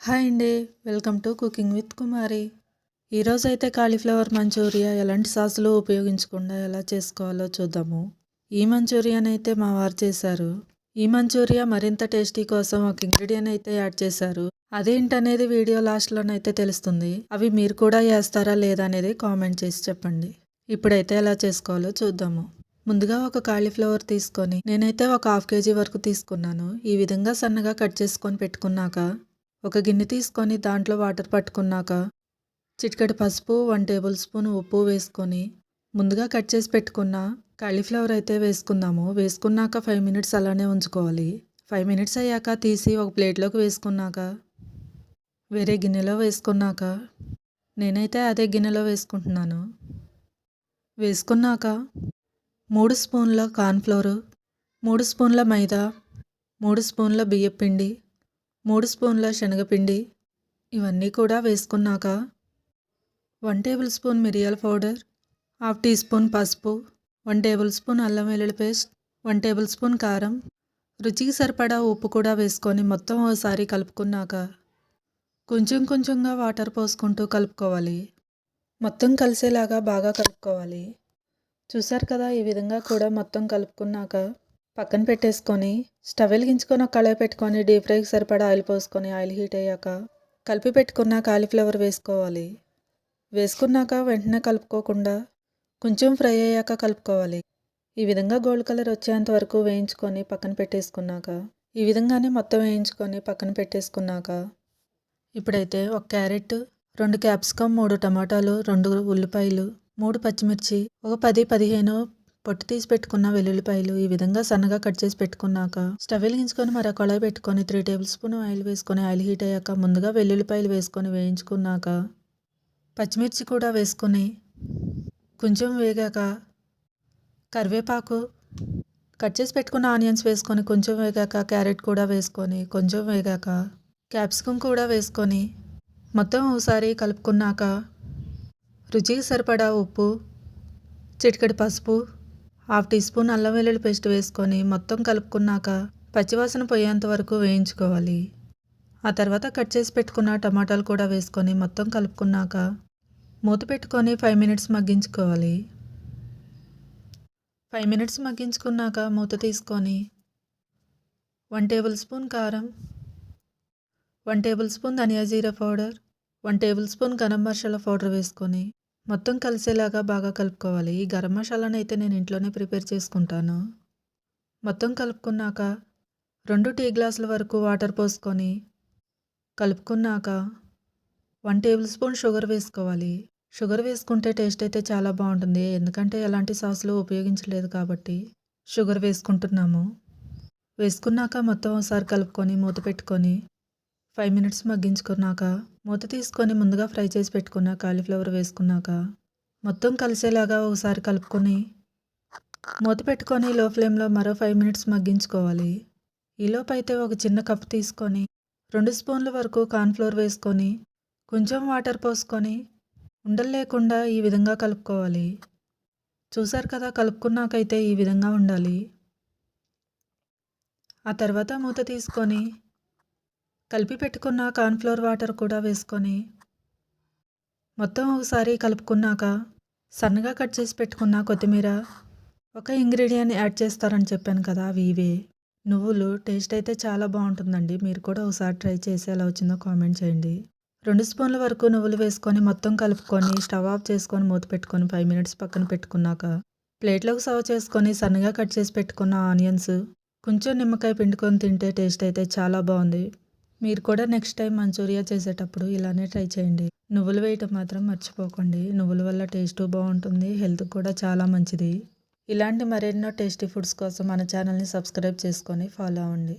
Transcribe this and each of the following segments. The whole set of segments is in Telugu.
హాయ్ అండి. Welcome to cooking with Kumari. ఈరోజు అయితే కాలీఫ్లవర్ మంచూరియా ఎలాంటి సాసులు ఉపయోగించకుండా ఎలా చేసుకోవాలో చూద్దాము. ఈ మంచూరియాని అయితే మా వారు చేశారు. ఈ మంచూరియా మరింత టేస్టీ కోసం ఒక ఇంగ్రీడియంట్ అయితే యాడ్ చేశారు. అదేంటనేది వీడియో లాస్ట్లోనైతే తెలుస్తుంది. అవి మీరు కూడా వేస్తారా లేదా అనేది కామెంట్ చేసి చెప్పండి. ఇప్పుడైతే ఎలా చేసుకోవాలో చూద్దాము. ముందుగా ఒక కాలీఫ్లవర్ తీసుకొని నేనైతే ఒక హాఫ్ కేజీ వరకు తీసుకున్నాను. ఈ విధంగా సన్నగా కట్ చేసుకొని పెట్టుకున్నాక ఒక గిన్నె తీసుకొని దాంట్లో వాటర్ పట్టుకున్నాక చిటికటి పసుపు వన్ టేబుల్ స్పూన్ ఉప్పు వేసుకొని ముందుగా కట్ చేసి పెట్టుకున్న కాలీఫ్లవర్ అయితే వేసుకుందాము. వేసుకున్నాక ఫైవ్ మినిట్స్ అలానే ఉంచుకోవాలి. ఫైవ్ మినిట్స్ అయ్యాక తీసి ఒక ప్లేట్లోకి వేసుకున్నాక వేరే గిన్నెలో వేసుకున్నాక నేనైతే అదే గిన్నెలో వేసుకుంటున్నాను. వేసుకున్నాక మూడు స్పూన్ల కార్న్ఫ్లోరు మూడు స్పూన్ల మైదా మూడు స్పూన్ల బియ్యపిండి మూడు స్పూన్ల శనగపిండి ఇవన్నీ కూడా వేసుకున్నాక వన్ టేబుల్ స్పూన్ మిరియాల పౌడర్ హాఫ్ టీ స్పూన్ పసుపు వన్ టేబుల్ స్పూన్ అల్లం వెల్లుల్లి పేస్ట్ వన్ టేబుల్ స్పూన్ కారం. రుచికి సరిపడా ఉప్పు కూడా వేసుకొని మొత్తం ఒకసారి కలుపుకున్నాక కొంచెం కొంచెంగా వాటర్ పోసుకుంటూ కలుపుకోవాలి. మొత్తం కలిసేలాగా బాగా కలుపుకోవాలి. చూసారు కదా ఈ విధంగా కూడా మొత్తం కలుపుకున్నాక పక్కన పెట్టేసుకొని స్టవ్ వెలిగించుకొని ఒక కళాయి పెట్టుకొని డీప్ ఫ్రైకి సరిపడా ఆయిల్ పోసుకొని ఆయిల్ హీట్ అయ్యాక కలిపి పెట్టుకున్న కాలీఫ్లవర్ వేసుకోవాలి. వేసుకున్నాక వెంటనే కలుపుకోకుండా కొంచెం ఫ్రై అయ్యాక కలుపుకోవాలి. ఈ విధంగా గోల్డ్ కలర్ వచ్చేంత వరకు వేయించుకొని పక్కన పెట్టేసుకున్నాక ఈ విధంగానే మొత్తం వేయించుకొని పక్కన పెట్టేసుకున్నాక ఇప్పుడైతే ఒక క్యారెట్ రెండు క్యాప్సికమ్ మూడు టమాటాలు రెండు ఉల్లిపాయలు మూడు పచ్చిమిర్చి ఒక పది పదిహేను పొట్టు తీసి పెట్టుకున్న వెల్లుల్లిపాయలు ఈ విధంగా సన్నగా కట్ చేసి పెట్టుకున్నాక స్టవ్ వెలిగించుకొని మరో కళాయి పెట్టుకొని త్రీ టేబుల్ స్పూన్ ఆయిల్ వేసుకొని ఆయిల్ హీట్ అయ్యాక ముందుగా వెల్లుల్లిపాయలు వేసుకొని వేయించుకున్నాక పచ్చిమిర్చి కూడా వేసుకొని కొంచెం వేగాక కరివేపాకు కట్ చేసి పెట్టుకున్న ఆనియన్స్ వేసుకొని కొంచెం వేగాక క్యారెట్ కూడా వేసుకొని కొంచెం వేగాక క్యాప్సికమ్ కూడా వేసుకొని మొత్తం ఒకసారి కలుపుకున్నాక రుచికి సరిపడా ఉప్పు చిటికెడు పసుపు హాఫ్ టీ స్పూన్ అల్లం వెల్లుల్లి పేస్ట్ వేసుకొని మొత్తం కలుపుకున్నాక పచ్చివాసన పోయేంత వరకు వేయించుకోవాలి. ఆ తర్వాత కట్ చేసి పెట్టుకున్న టమాటాలు కూడా వేసుకొని మొత్తం కలుపుకున్నాక మూత పెట్టుకొని ఫైవ్ మినిట్స్ మగ్గించుకోవాలి. ఫైవ్ మినిట్స్ మగ్గించుకున్నాక మూత తీసుకొని వన్ టేబుల్ స్పూన్ కారం వన్ టేబుల్ స్పూన్ ధనియా జీరా powder one tablespoon garam masala powder వేసుకొని మొత్తం కలిసేలాగా బాగా కలుపుకోవాలి. ఈ గరం మసాలాను అయితే నేను ఇంట్లోనే ప్రిపేర్ చేసుకుంటాను. మొత్తం కలుపుకున్నాక రెండు టీ గ్లాసుల వరకు వాటర్ పోసుకొని కలుపుకున్నాక వన్ టేబుల్ స్పూన్ షుగర్ వేసుకోవాలి. షుగర్ వేసుకుంటే టేస్ట్ అయితే చాలా బాగుంటుంది. ఎందుకంటే ఎలాంటి సాసులు ఉపయోగించలేదు కాబట్టి షుగర్ వేసుకుంటున్నాము. వేసుకున్నాక మొత్తం ఒకసారి కలుపుకొని మూత పెట్టుకొని ఫైవ్ మినిట్స్ మగ్గించుకున్నాక మూత తీసుకొని ముందుగా ఫ్రై చేసి పెట్టుకున్న కాలీఫ్లవర్ వేసుకున్నాక మొత్తం కలిసేలాగా ఒకసారి కలుపుకొని మూత పెట్టుకొని లో ఫ్లేమ్లో మరో ఫైవ్ మినిట్స్ మగ్గించుకోవాలి. ఈలోపు అయితే ఒక చిన్న కప్ తీసుకొని రెండు స్పూన్ల వరకు కార్న్ఫ్లోర్ వేసుకొని కొంచెం వాటర్ పోసుకొని ఉండలు లేకుండా ఈ విధంగా కలుపుకోవాలి. చూసారు కదా కలుపుకున్నాకైతే ఈ విధంగా ఉండాలి. ఆ తర్వాత మూత తీసుకొని కలిపి పెట్టుకున్న కార్న్ఫ్లోర్ వాటర్ కూడా వేసుకొని మొత్తం ఒకసారి కలుపుకున్నాక సన్నగా కట్ చేసి పెట్టుకున్న కొత్తిమీర ఒక ఇంగ్రీడియంట్ యాడ్ చేస్తారని చెప్పాను కదా అవి ఇవే. నువ్వులు టేస్ట్ అయితే చాలా బాగుంటుందండి. మీరు కూడా ఒకసారి ట్రై చేసి ఎలా వచ్చిందో కామెంట్ చేయండి. రెండు స్పూన్ల వరకు నువ్వులు వేసుకొని మొత్తం కలుపుకొని స్టవ్ ఆఫ్ చేసుకొని మూత పెట్టుకొని ఫైవ్ మినిట్స్ పక్కన పెట్టుకున్నాక ప్లేట్లోకి సర్వ్ చేసుకొని సన్నగా కట్ చేసి పెట్టుకున్న ఆనియన్స్ కొంచెం నిమ్మకాయ పిండుకొని తింటే టేస్ట్ అయితే చాలా బాగుంది. మీరు కూడా నెక్స్ట్ టైం మంచూరియా చేసేటప్పుడు ఇలానే ట్రై చేయండి. నువ్వులు వేయటం మాత్రం మర్చిపోకండి. నువ్వుల వల్ల టేస్ట్ బాగుంటుంది. హెల్త్ కూడా చాలా మంచిది. ఇలాంటి మరెన్నో టేస్టీ ఫుడ్స్ కోసం మన ఛానల్ని సబ్స్క్రైబ్ చేసుకొని ఫాలో అవ్వండి.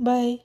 బాయ్